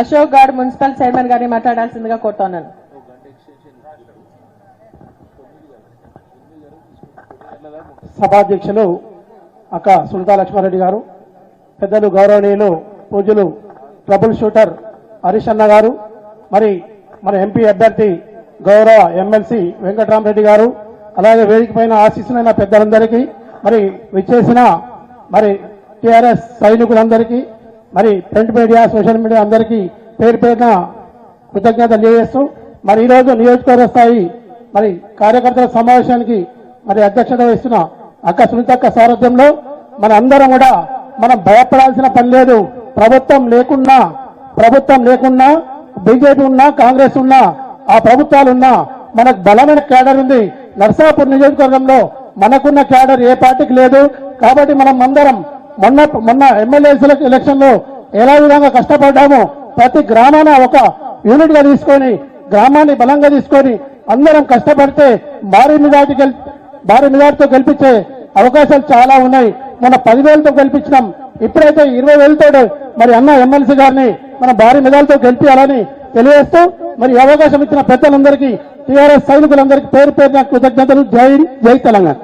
Ashok garu municipal chairman గారిని మాట్లాడాల్సిందిగా కోరుతున్నాను. సభాధ్యక్షులు అక్క సునీతా లక్ష్మారెడ్డి గారు పెద్దలు గౌరవనీయులు పూజలు ట్రబుల్ షూటర్ హరీష్ అన్న గారు మరి మన ఎంపీ అభ్యర్థి గౌరవ ఎమ్మెల్సీ వెంకటరామరెడ్డి గారు అలాగే వేదిక పైన ఆశిస్తున్న పెద్దలందరికీ మరి విచ్చేసిన మరి టిఆర్ఎస్ సైనికులందరికీ మరి ప్రింట్ మీడియా సోషల్ మీడియా అందరికీ పేరు పేరున కృతజ్ఞత తెలియజేస్తూ మరి ఈరోజు నియోజకవర్గ స్థాయి మరి కార్యకర్తల సమావేశానికి మరి అధ్యక్షత వహిస్తున్న అక్క సునీతక్క సారథ్యంలో మన అందరం కూడా మనం భయపడాల్సిన పని లేదు. ప్రభుత్వం లేకున్నా ప్రభుత్వం లేకున్నా బీజేపీ ఉన్నా కాంగ్రెస్ ఉన్నా ఆ ప్రభుత్వాలున్నా మనకు బలమైన క్యాడర్ ఉంది. నర్సాపూర్ నియోజకవర్గంలో మనకున్న క్యాడర్ ఏ పార్టీకి లేదు. కాబట్టి మనం అందరం మొన్న మొన్న ఎమ్మెల్యే ఎలక్షన్లో ఎలా విధంగా కష్టపడ్డామో ప్రతి గ్రామాన ఒక యూనిట్గా తీసుకొని గ్రామాన్ని బలంగా తీసుకొని అందరం కష్టపడితే భారీ మెజార్టీ భారీ మెజార్టీతో గెలిపించే అవకాశాలు చాలా ఉన్నాయి. మన పదివేలతో గెలిపించినాం. ఇప్పుడైతే ఇరవై వేలతో మరి అన్న ఎమ్మెల్సీ గారిని మన భారీ మెజార్టీతో గెలిపించాలని తెలియజేస్తూ మరి అవకాశం ఇచ్చిన పెద్దలందరికీ టీఆర్ఎస్ సైనికులందరికీ పేరు పేరున కృతజ్ఞతలు. జై జై తెలంగాణ.